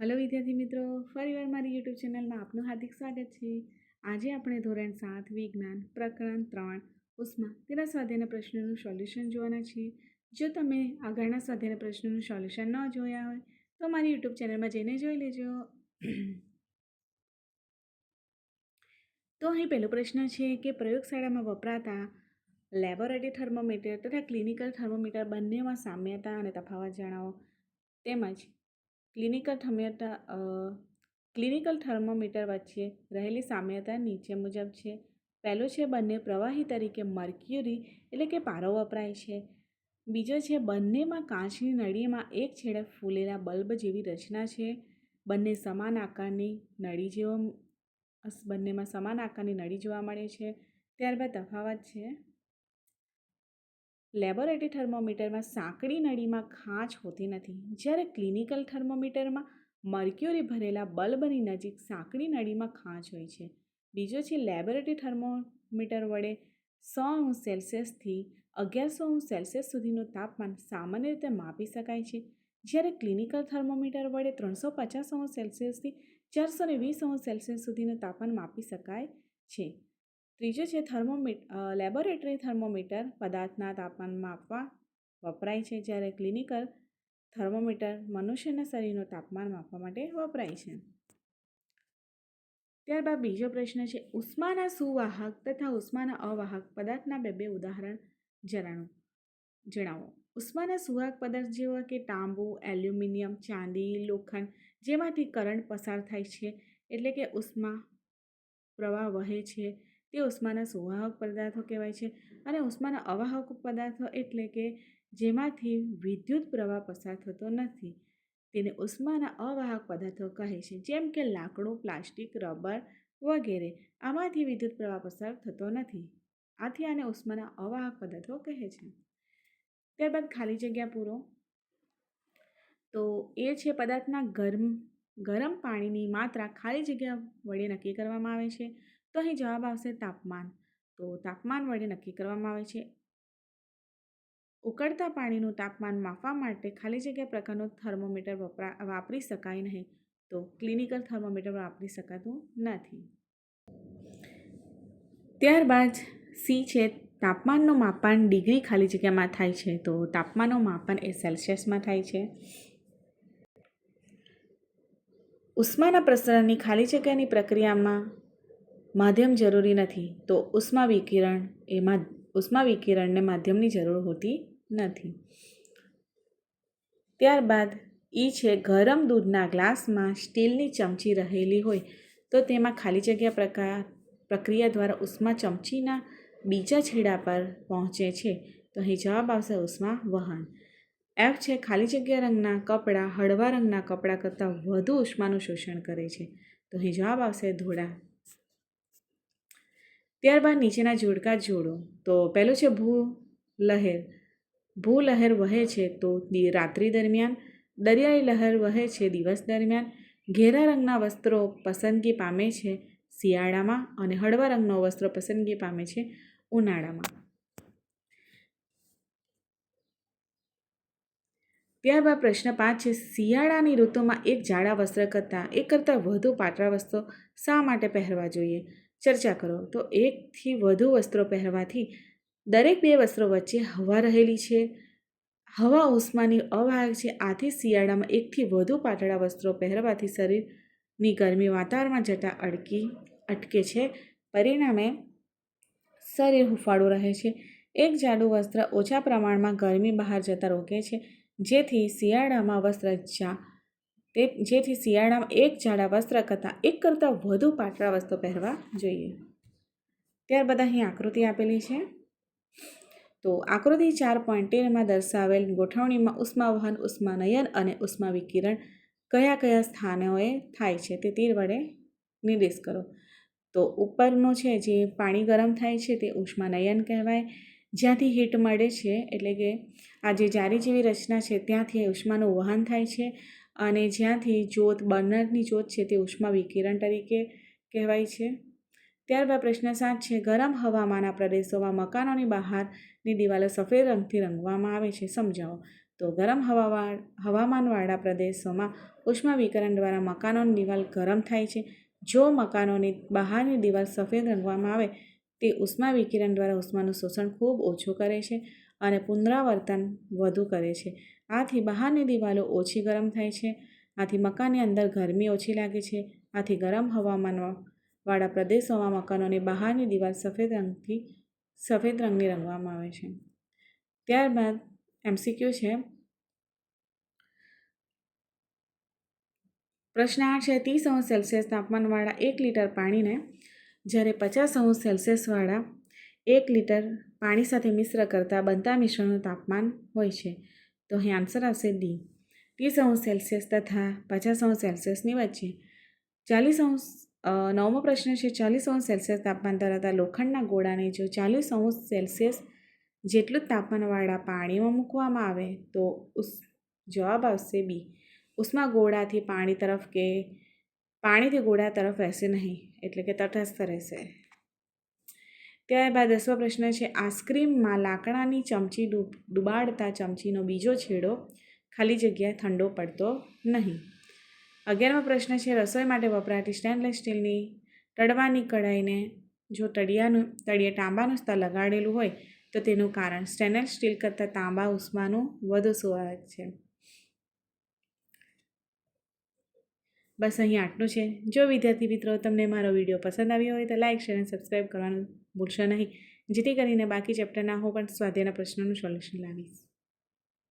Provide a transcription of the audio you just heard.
Hello વિદ્યાર્થી મિત્રો, ફરીવાર મારી યુટ્યુબ ચેનલમાં આપનું હાર્દિક સ્વાગત છે. આજે આપણે ધોરણ સાત, વિજ્ઞાન, પ્રકરણ ત્રણ, ઉષ્મા તેના સ્વાધ્યાયના પ્રશ્નોનું સોલ્યુશન જોવાના છીએ. જો તમે આગળના સ્વાધ્યાયના પ્રશ્નોનું સોલ્યુશન ન જોયા હોય, તો મારી યુટ્યુબ ચેનલમાં જઈને જોઈ લેજો. તો અહીં પહેલો પ્રશ્ન છે કે પ્રયોગશાળામાં વપરાતા લેબોરેટરી થર્મોમીટર તથા ક્લિનિકલ થર્મોમીટર બંનેમાં સામ્યતા અને તફાવત જણાવો. તેમજ ક્લિનિકલ થર્મોમીટર ક્લિનિકલ થર્મોમીટર વચ્ચે રહેલી સામ્યતા નીચે મુજબ છે. પહેલો છે બંને પ્રવાહી તરીકે મર્ક્યુરી એટલે કે પારો વપરાય છે. બીજો છે બંનેમાં કાચની નળીમાં એક છેડે ફૂલેલા બલ્બ જેવી રચના છે. બંને સમાન આકારની નળી જેવો બંનેમાં સમાન આકારની નળી જોવા મળે છે. ત્યારબાદ તફાવત છે. લેબોરેટરી થર્મોમીટરમાં સાંકડી નળીમાં ખાંચ હોતી નથી. જ્યારે ક્લિનિકલ થર્મોમીટરમાં મર્ક્યુરી ભરેલા બલ્બની નજીક સાંકડી નળીમાં ખાંચ હોય છે. બીજો છે, લેબોરેટરી થર્મોમીટર વડે સો અંશ સેલ્સિયસથી અગિયારસો અંશ સેલ્સિયસ સુધીનું તાપમાન સામાન્ય રીતે માપી શકાય છે. જ્યારે ક્લિનિકલ થર્મોમીટર વડે ત્રણસો પચાસ અંશ સેલ્સિયસથી ચારસો વીસ અંશ સેલ્સિયસ સુધીનું તાપમાન માપી શકાય છે. ત્રીજો છે થર્મોમીટ લેબોરેટરી થર્મોમીટર પદાર્થના તાપમાન માપવા વપરાય છે જ્યારે ક્લિનિકલ થર્મોમીટર મનુષ્યના શરીરનું તાપમાન માપવા માટે વપરાય છે. ત્યારબાદ બીજો પ્રશ્ન છે ઉષ્માના સુવાહક તથા ઉષ્માના અવાહક પદાર્થના બે બે ઉદાહરણ જણાવો જણાવો. ઉષ્માના સુવાહક પદાર્થ જેવા કે તાંબુ, એલ્યુમિનિયમ, ચાંદી, લોખંડ જેમાંથી કરંટ પસાર થાય છે એટલે કે ઉષ્મા પ્રવાહ વહે છે. તે ઉષ્માના સુવાહક પદાર્થો કહેવાય છે અને ઉષ્માના અવાહક પદાર્થો એટલે કે જેમાંથી વિદ્યુત પ્રવાહ પસાર થતો નથી. તેને ઉષ્માના અવાહક પદાર્થો કહે છે, જેમ કે લાકડું, પ્લાસ્ટિક, રબર વગેરે. આમાંથી વિદ્યુત પ્રવાહ પસાર થતો નથી. આથી આને ઉષ્માના અવાહક પદાર્થો કહે છે. ત્યારબાદ ખાલી જગ્યા પૂરો. તો એ છે પદાર્થના ગરમ ગરમ પાણીની માત્રા ખાલી જગ્યા વડે નક્કી કરવામાં આવે છે. તો અહીં જવાબ આવશે તાપમાન. તો તાપમાન વડે નક્કી કરવામાં આવે છે. ઉકળતા પાણીનું તાપમાન માપવા માટે ખાલી જગ્યા પ્રકારનું થર્મોમીટર વપરા, વાપરી શકાય નહીં. તો ક્લિનિકલ થર્મોમીટર વાપરી શકાતું નથી. ત્યારબાદ સી છે, તાપમાનનું માપન ડિગ્રી ખાલી જગ્યામાં થાય છે. તો તાપમાનનું માપન એ સેલ્સિયસમાં થાય છે. ઉષ્માના પ્રસરણની ખાલી જગ્યાની પ્રક્રિયામાં માધ્યમ જરૂરી નથી, તો ઉષ્મા વિકિરણ એમાં ઉષ્મા વિકિરણને માધ્યમની જરૂર હોતી નથી. ત્યારબાદ, ઈ છે ગરમ દૂધના ગ્લાસમાં સ્ટીલની ચમચી રહેલી હોય, તો તેમાં ખાલી જગ્યા પ્રકાર, પ્રક્રિયા દ્વારા ઉષ્મા ચમચીના બીજા છેડા પર પહોંચે છે. તો અહીં જવાબ આવશે ઉષ્મા વહન. એફ છે ખાલી જગ્યા રંગના કપડાં, હળવા રંગના કપડાં કરતાં વધુ ઉષ્માનું શોષણ કરે છે. તો અહીં જવાબ આવશે ધોળા. ત્યારબાદ નીચેના જોડકા જોડો. તો પહેલું છે ભૂ લહેર. ભૂ લહેર વહે છે તો રાત્રિ દરમિયાન, દરિયાઈ લહેર વહે છે દિવસ દરમિયાન. ઘેરા રંગના વસ્ત્રો પસંદગી પામે છે શિયાળામાં અને હળવા રંગનો વસ્ત્રો પસંદગી પામે છે ઉનાળામાં. ત્યારબાદ પ્રશ્ન પાંચ છે, શિયાળાની ઋતુમાં એક જાડા વસ્ત્ર કરતાં, એક કરતાં વધુ પાતળા વસ્ત્રો શા માટે પહેરવા જોઈએ? ચર્ચા કરો. તો એકથી વધુ વસ્ત્રો પહેરવાથી દરેક બે વસ્ત્રો વચ્ચે હવા રહેલી છે. હવા ઉષ્માની અવાહક છે. આથી શિયાળામાં એકથી વધુ પાતળા વસ્ત્રો પહેરવાથી શરીરની ગરમી વાતાવરણમાં જતાં અટકી અટકે છે. પરિણામે શરીર હુફાળું રહે છે. એક જાડું વસ્ત્ર ઓછા પ્રમાણમાં ગરમી બહાર જતાં રોકે છે. જેથી શિયાળામાં વસ્ત્ર જા તે જેથી શિયાળામાં એક જાડા વસ્ત્ર કરતાં એક કરતાં વધુ પાતળા વસ્ત્રો પહેરવા જોઈએ. ત્યારબાદ અહીં આકૃતિ આપેલી છે. તો આકૃતિ ચાર પોઈન્ટ તેરમાં દર્શાવેલ ગોઠવણીમાં ઉષ્માવહન, ઉષ્માનયન અને ઉષ્મા વિકિરણ કયા કયા સ્થાનોએ થાય છે તે તીર વડે નિર્દેશ કરો. તો ઉપરનું છે જે પાણી ગરમ થાય છે તે ઉષ્માનયન કહેવાય. જ્યાંથી હીટ મળે છે એટલે કે આ જે જારી જેવી રચના છે ત્યાંથી ઉષ્માનું વહન થાય છે. અને જ્યાંથી જ્યોત બર્નરની જ્યોત છે તે ઉષ્મા વિકિરણ તરીકે કહેવાય છે. ત્યારબાદ પ્રશ્ન સાત છે, ગરમ હવામાનના પ્રદેશોમાં મકાનોની બહારની દિવાલો સફેદ રંગથી રંગવામાં આવે છે. સમજાવો. તો ગરમ હવાવાળ હવામાનવાળા પ્રદેશોમાં ઉષ્મા વિકરણ દ્વારા મકાનોની દિવાલ ગરમ થાય છે. જો મકાનોની બહારની દિવાલ સફેદ રંગવામાં આવે, તે ઉષ્મા વિકિરણ દ્વારા ઉષ્માનું શોષણ ખૂબ ઓછું કરે છે અને પુનરાવર્તન વધુ કરે છે. આથી બહારની દિવાલો ઓછી ગરમ થાય છે, આથી મકાનની અંદર ગરમી ઓછી લાગે છે, આથી ગરમ હવામાનવાળા પ્રદેશોમાં મકાનોની બહારની દિવાલ સફેદ રંગથી, સફેદ રંગની રંગવામાં આવે છે. ત્યારબાદ એમસીક્યુ છે. પ્રશ્ન આઠ છે, ત્રીસ અંશ સેલ્સિયસ તાપમાનવાળા એક લીટર પાણીને જ્યારે પચાસ અંશ સેલ્સિયસવાળા એક લીટર પાણી સાથે મિશ્ર કરતાં બનતા મિશ્રણનું તાપમાન હોય છે. તો અહીં આન્સર આવશે ડી ત્રીસ અંશ સેલ્સિયસ તથા પચાસ અંશ સેલ્સિયસની વચ્ચે. ચાલીસ અંશ નવમો પ્રશ્ન છે, ચાલીસ અંશ સેલ્સિયસ તાપમાન ધરાવતા લોખંડના ગોળાને જો ચાલીસ અંશ સેલ્સિયસ જેટલું તાપમાનવાળા પાણીમાં મૂકવામાં આવે, તો ઉસ, જવાબ આવશે બી ઉષ્મા ગોળાથી પાણી તરફ કે, પાણીથી ગોળા તરફ વહેશે નહીં, એટલે કે તટસ્થ રહેશે. ત્યારબાદ દસમો પ્રશ્ન છે, આઈસ્ક્રીમમાં લાકડાની ચમચી ડુબાડતા ચમચીનો બીજો છેડો ખાલી જગ્યા ઠંડો પડતો નહીં. અગિયારમો પ્રશ્ન છે, રસોઈ માટે વપરાતી સ્ટેનલેસ સ્ટીલની તળવાની કઢાઈને જો તળિયાનું, તળિયે તાંબાનું સ્તર લગાડેલું હોય, તો તેનું કારણ સ્ટેનલેસ સ્ટીલ કરતાં તાંબા ઉષ્માનું વધુ સ્વાભાવિક છે. બસ અહીં આટલું છે. જો વિદ્યાર્થી મિત્રો તમને મારો વીડિયો પસંદ આવ્યો હોય તો લાઇક શેર અને સબસ્ક્રાઈબ કરવાનું ભૂલશો નહીં. જેથી કરીને બાકી ચેપ્ટરના હું પણ સ્વાધ્યાયના પ્રશ્નોનું સોલ્યુશન લાવીશ.